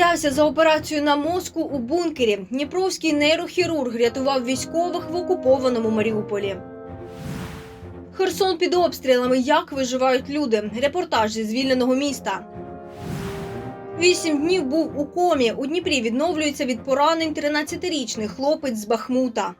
Взявся за операцію на мозку у бункері. Дніпровський нейрохірург рятував військових в окупованому Маріуполі. Херсон під обстрілами. Як виживають люди? Репортаж зі звільненого міста. Вісім днів був у комі. У Дніпрі відновлюється від поранень 13-річний хлопець з Бахмута.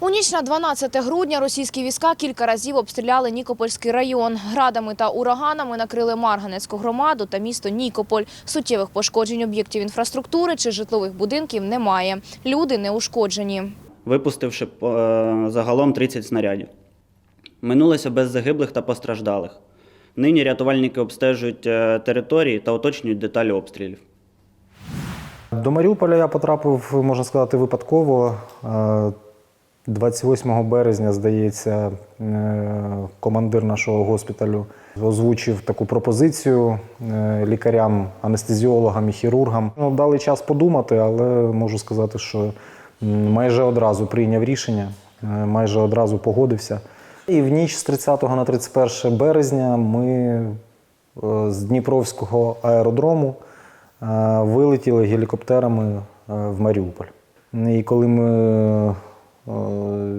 У ніч на 12 грудня російські війська кілька разів обстріляли Нікопольський район. Градами та ураганами накрили Марганецьку громаду та місто Нікополь. Суттєвих пошкоджень об'єктів інфраструктури чи житлових будинків немає. Люди не ушкоджені. випустивши е, загалом 30 снарядів. Минулося без загиблих та постраждалих. Нині рятувальники обстежують е, території та уточнюють деталі обстрілів. До Маріуполя я потрапив, можна сказати, випадково. Е, 28 березня, здається, е, командир нашого госпіталю озвучив таку пропозицію е, лікарям, анестезіологам і хірургам. Ну, дали час подумати, але можу сказати, що майже одразу прийняв рішення, е, майже одразу погодився. І в ніч з 30 на 31 березня ми з Дніпровського аеродрому вилетіли гелікоптерами в Маріуполь. І коли ми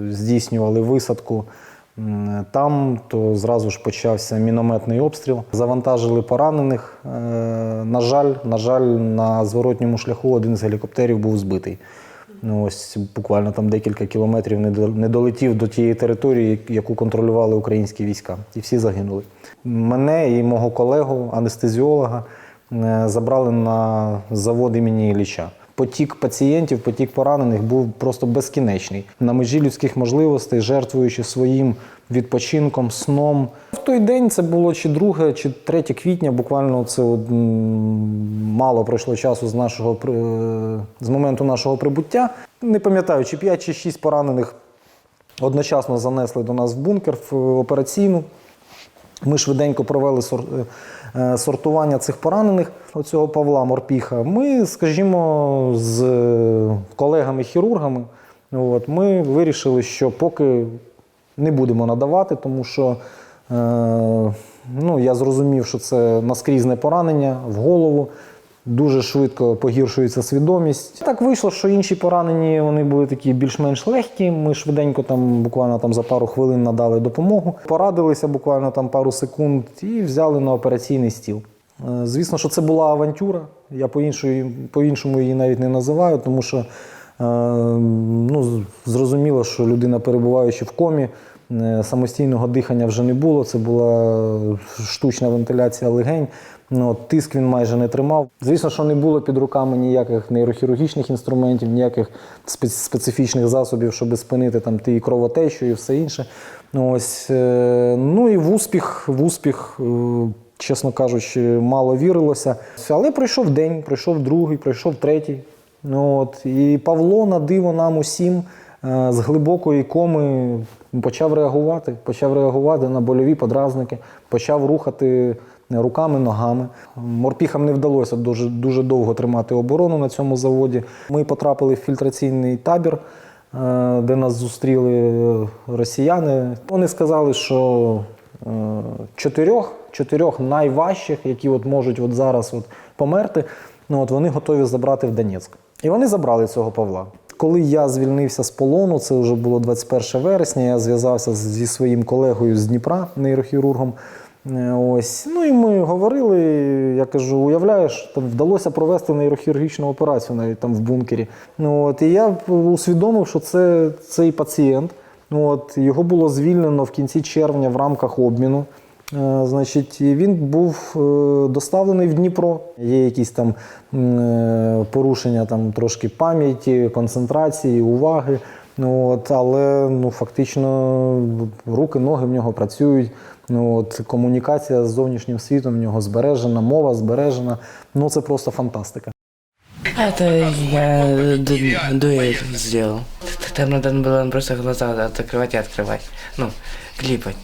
здійснювали висадку там, то зразу ж почався мінометний обстріл. Завантажили поранених. Е, На жаль, на жаль, на зворотньому шляху один з гелікоптерів був збитий. Ну, ось буквально там декілька кілометрів не долетів до тієї території, яку контролювали українські війська, і всі загинули. Мене і мого колегу, анестезіолога, е, забрали на завод імені Ілліча. Потік пацієнтів, потік поранених був просто безкінечний. На межі людських можливостей, жертвуючи своїм відпочинком, сном. В той день це було чи 2, чи 3 квітня, буквально це от, мало пройшло часу з нашого е, з моменту нашого прибуття. Не пам'ятаю, чи 5 чи 6 поранених одночасно занесли до нас в бункер в операційну. Ми швиденько провели сор- е, сортування цих поранених оцього Павла Морпіха. Ми, скажімо, з колегами-хірургами, от, ми вирішили, що поки не будемо надавати, тому що е, ну, я зрозумів, що це наскрізне поранення в голову. Дуже швидко погіршується свідомість. Так вийшло, що інші поранені вони були такі більш-менш легкі. Ми швиденько там буквально там за пару хвилин надали допомогу. Порадилися буквально там пару секунд і взяли на операційний стіл. Е, Звісно, що це була авантюра. Я по-іншому, її навіть не називаю, тому що е, ну, зрозуміло, що людина, перебуваючи в комі, е, самостійного дихання вже не було. Це була штучна вентиляція легень. Ну, тиск він майже не тримав. Звісно, що не було під руками ніяких нейрохірургічних інструментів, ніяких специфічних засобів, щоб спинити там ті кровотечу і все інше. Ну, Ось, е, ну і в успіх, в успіх, е, чесно кажучи, мало вірилося. Але пройшов день, пройшов другий, пройшов третій. Ну, от, і Павло на диво нам усім е, з глибокої коми почав реагувати, почав реагувати на больові подразники, почав рухати руками, ногами. Морпіхам не вдалося дуже, дуже довго тримати оборону на цьому заводі. Ми потрапили в фільтраційний табір, е, де нас зустріли росіяни. Вони сказали, що е, чотирьох, чотирьох найважчих, які от можуть от зараз от померти, ну от вони готові забрати в Донецьк. І вони забрали цього Павла. Коли я звільнився з полону, це вже було 21 вересня, я зв'язався зі своїм колегою з Дніпра, нейрохірургом. Е, Ось. Ну і ми говорили, я кажу, уявляєш, там вдалося провести нейрохірургічну операцію навіть там в бункері. Ну, от, і я усвідомив, що це цей пацієнт. Ну, от, його було звільнено в кінці червня в рамках обміну. Е, Значить, він був е, доставлений в Дніпро. Є якісь там порушення там трошки пам'яті, концентрації, уваги. Ну, от, але ну, фактично руки, ноги в нього працюють. Ну, от, комунікація з зовнішнім світом в нього збережена, мова збережена. Ну, це просто фантастика. Это я ду- дуэль сделал. Там надо было просто глаза открывать и открывать. Ну, клипать.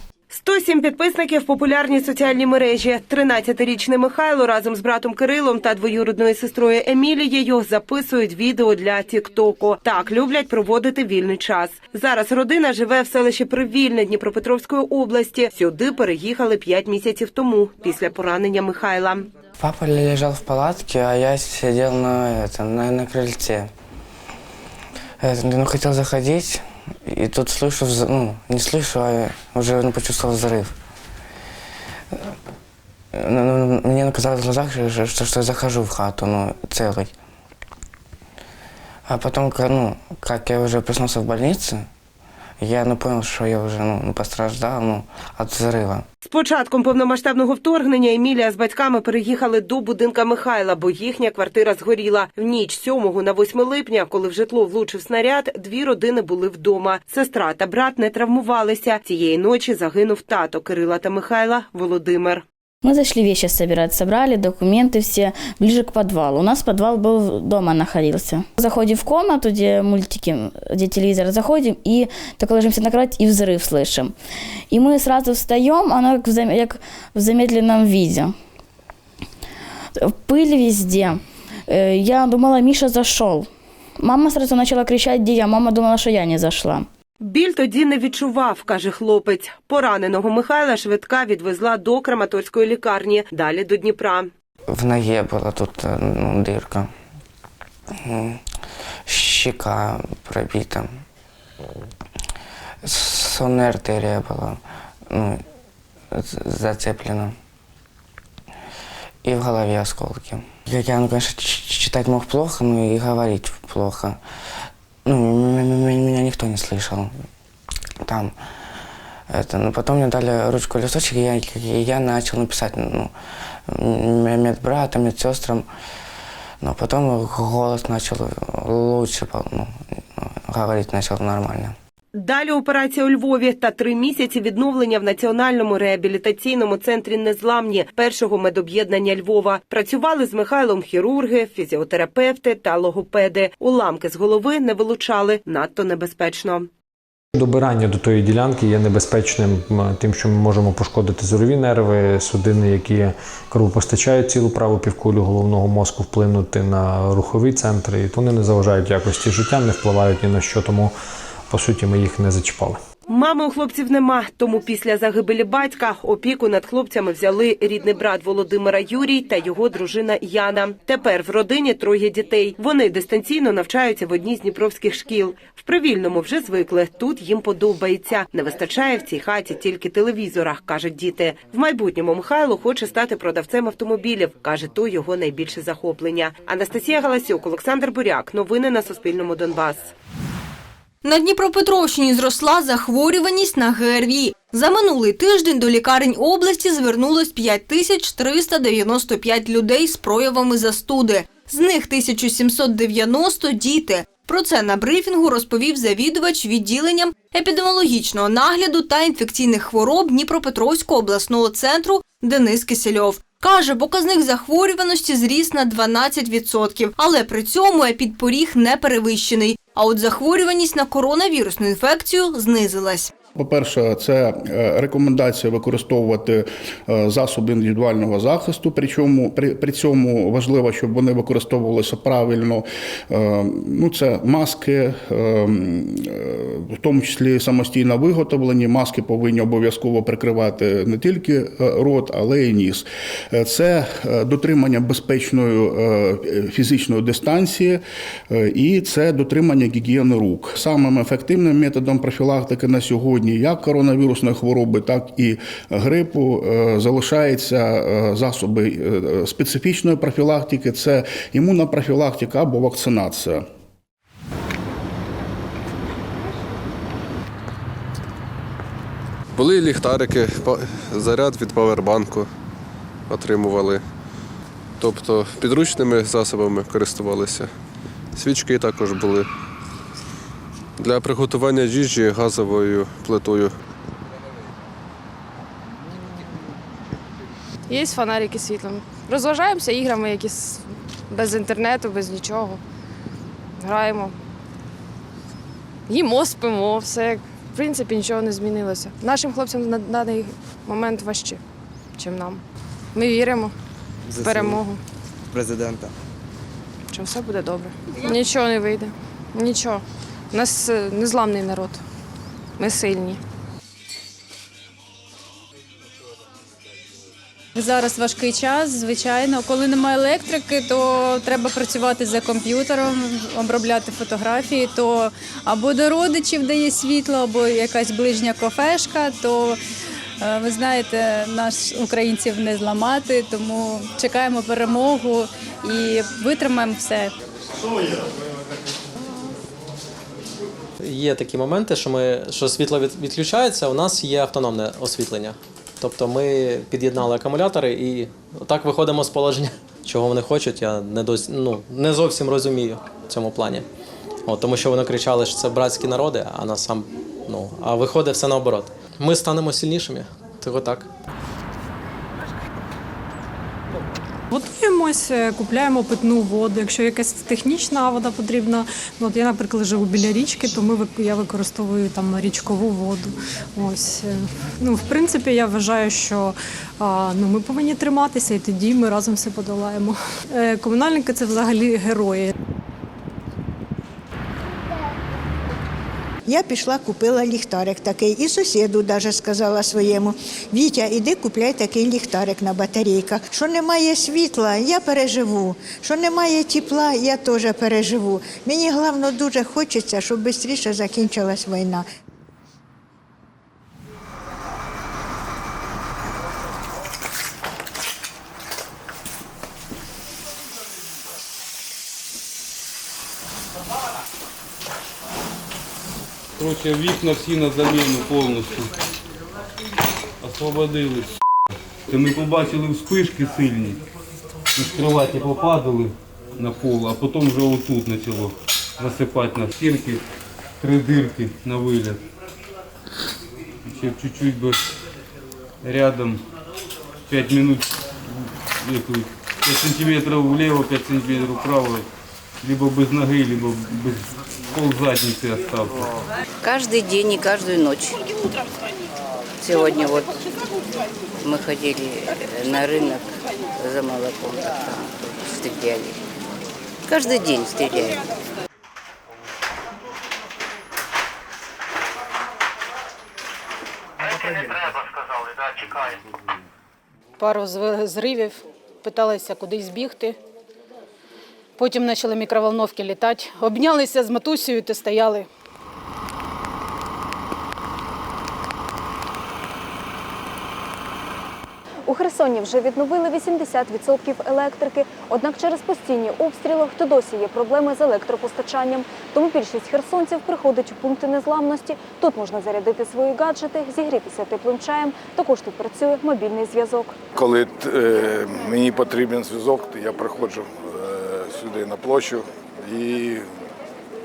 107 підписників популярні соціальні мережі. 13-річний Михайло разом з братом Кирилом та двоюродною сестрою Емілією записують відео для Тіктоку. Так люблять проводити вільний час. Зараз родина живе в селищі Привільне Дніпропетровської області. Сюди переїхали 5 місяців тому після поранення Михайла. Папа лежал в палатке, а я сидел на, это, на, на крыльце. Это, ну, хотел заходить, и тут слышу, вз- ну, не слышу, а уже ну, почувствовал взрыв. Ну, ну, Мне казалось в глазах, что, что, что я захожу в хату, ну, целый. А потом, ка- ну, как я уже проснулся в больнице, я ну, понял, что я уже ну, пострадал ну, от взрыва. З початком повномасштабного вторгнення Емілія з батьками переїхали до будинка Михайла, бо їхня квартира згоріла. В ніч 7 на 8 липня, коли в житло влучив снаряд, дві родини були вдома. Сестра та брат не травмувалися. Цієї ночі загинув тато Кирила та Михайла Володимир. Мы зашли вещи собирать, собрали документы все ближе к подвалу. У нас подвал был дома находился. Заходим в комнату, где мультики, где телевизор, заходим и только ложимся на кровать и взрыв слышим. И мы сразу встаем, оно как в, зам- как в замедленном виде. Пыль везде. Э, Я думала, Миша зашел. Мама сразу начала кричать, где я. Мама думала, что я не зашла. Біль тоді не відчував, каже хлопець. Пораненого Михайла швидка відвезла до Краматорської лікарні, далі до Дніпра. В ноге была тут э, ну, дырка. М, Щека пробита. Сонная артерия была ну, з- зацеплена. И в голове осколки. Я, я, ну, конечно, ч- читать мог плохо, но и говорить плохо. Никто не слышал там. Это, но потом мне дали ручку листочек, и я, и я начал написать ну, медбратам, медсестрам. Но потом голос начал лучше ну, говорить начал нормально. Далі операція у Львові та три місяці відновлення в національному реабілітаційному центрі Незламні першого медоб'єднання Львова. Працювали з Михайлом хірурги, фізіотерапевти та логопеди. Уламки з голови не вилучали надто небезпечно. Добирання до тої ділянки є небезпечним тим, що ми можемо пошкодити зорові нерви, судини, які кровопостачають цілу праву півкулю головного мозку, вплинути на рухові центри, і вони не заважають якості життя, не впливають ні на що, тому по суті ми їх не зачіпали. Мами у хлопців нема, тому після загибелі батька опіку над хлопцями взяли рідний брат Володимира Юрій та його дружина Яна. Тепер в родині троє дітей. Вони дистанційно навчаються в одній з дніпровських шкіл. В привільному вже звикли. Тут їм подобається. Не вистачає в цій хаті тільки телевізора, кажуть діти. В майбутньому Михайло хоче стати продавцем автомобілів. каже, то його найбільше захоплення. Анастасія Галасюк, Олександр Буряк. Новини на Суспільному Донбас. На Дніпропетровщині зросла захворюваність на ГРВІ. За минулий тиждень до лікарень області звернулось 5395 людей з проявами застуди. З них 1790 – діти. Про це на брифінгу розповів завідувач відділенням епідеміологічного нагляду та інфекційних хвороб Дніпропетровського обласного центру Денис Кисельов. Каже, показник захворюваності зріс на 12%, але при цьому епідпоріг не перевищений. А от захворюваність на коронавірусну інфекцію знизилась. По-перше, це е, рекомендація використовувати е, засоби індивідуального захисту. Причому при, при цьому важливо, щоб вони використовувалися правильно. Е, Ну, це маски, в тому числі самостійно виготовлені. Маски повинні обов'язково прикривати не тільки рот, але й ніс. Це дотримання безпечної фізичної дистанції і це дотримання гігієни рук. Самим ефективним методом профілактики на сьогодні як коронавірусної хвороби, так і грипу е, залишаються е, засоби е, специфічної профілактики. Це імунна профілактика або вакцинація. Були ліхтарики, заряд від павербанку отримували. Тобто підручними засобами користувалися. Свічки також були. Для приготування їжі газовою плитою. Є фонарики світлом. Розважаємося іграми якісь без інтернету, без нічого. Граємо. Їмо, спимо, все. В принципі, нічого не змінилося. Нашим хлопцям на даний момент важче, ніж нам. Ми віримо в перемогу, президента. що все буде добре. Нічого не вийде. Нічого. У нас е, незламний народ. Ми сильні. Зараз важкий час, звичайно. Коли немає електрики, то треба працювати за комп'ютером, обробляти фотографії. То або до родичів дає світло, або якась ближня кафешка, то е, ви знаєте, нас українців не зламати, тому чекаємо перемогу і витримаємо все. Є такі моменти, що ми що світло від, відключається, у нас є автономне освітлення. Тобто ми під'єднали акумулятори і так виходимо з положення. Чого вони хочуть, я не дос, ну, не зовсім розумію в цьому плані. От, тому що вони кричали, що це братські народи, а на сам, ну, а виходить все наоборот. Ми станемо сильнішими. Того так. Готуємось, е, купляємо питну воду. Якщо якась технічна вода потрібна, ну от я, наприклад, живу біля річки, то ми я використовую там річкову воду. Ось е, ну, в принципі, я вважаю, що ну, ми повинні триматися, і тоді ми разом все подолаємо. Е, Комунальники це взагалі герої. Я пішла, купила ліхтарик такий, і сусіду даже сказала своєму: Вітя, іди купляй такий ліхтарик на батарейках. Що немає світла, я переживу. Що немає тепла, я теж переживу. Мені головне дуже хочеться, щоб швидше закінчилась війна. Короче, вікна всі на заміну повністю. Освободились. Ми побачили вспишки сильні. З кроваті попадали на пол, а потім вже отут почало засипати на стінки, три дирки на виліт. Ще чуть-чуть би рядом 5 минут, 5 сантиметров влево, 5 сантиметров вправо, либо без ноги, либо без пол задницы остався. Каждый день и каждую ночь. Сегодня вот мы ходили на рынок за молоком, так там тоже стреляли. Каждый день стреляют. пару зв- зривів, питалися кудись бігти. Потім почали мікроволновки літати. Обнялися з матусею та стояли. У Херсоні вже відновили 80% електрики. Однак через постійні обстріли то досі є проблеми з електропостачанням. Тому більшість херсонців приходить у пункти незламності. Тут можна зарядити свої гаджети, зігрітися теплим чаєм. Також тут працює мобільний зв'язок. Коли е, мені потрібен зв'язок, то я приходжу е, сюди на площу і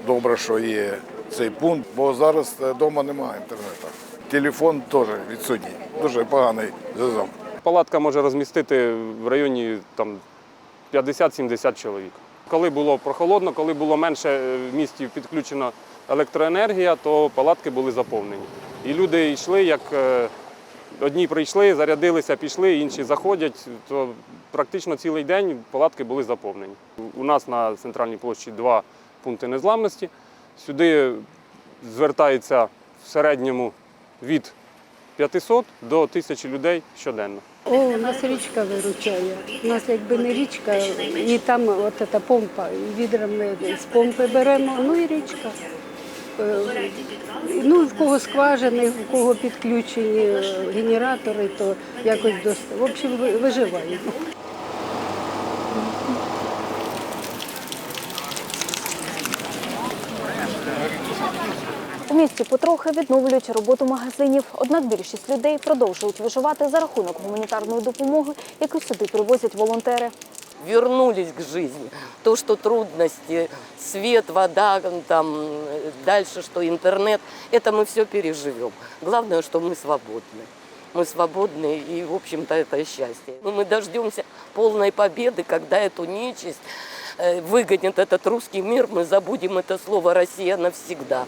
добре, що є цей пункт, бо зараз вдома немає інтернету. Телефон теж відсутній, дуже поганий зв'язок. Палатка може розмістити в районі там, 50-70 чоловік. Коли було прохолодно, коли було менше е, в місті підключена електроенергія, то палатки були заповнені. І люди йшли, як е, одні прийшли, зарядилися, пішли, інші заходять, то практично цілий день палатки були заповнені. У нас на центральній площі два пункти незламності. Сюди звертається в середньому від 500 до 1000 людей щоденно. О, у нас річка виручає. У нас якби не річка, і там от ця помпа, і відром ми з помпи беремо, ну і річка. Ну, в кого скважини, в кого підключені генератори, то якось досить. В общем, виживаємо. У місті потрохи відновлюють роботу магазинів. Однак більшість людей продовжують виживати за рахунок гуманітарної допомоги, яку сюди привозять волонтери. Вернулись к жизни. То, что трудности, свет, вода, там, дальше, что интернет, это мы все переживем. Главное, что мы свободны. Мы свободны, и, в общем-то, это счастье. Но мы дождемся полной победы, когда эту нечисть э, выгонит этот русский мир, мы забудем это слово «Россия» навсегда.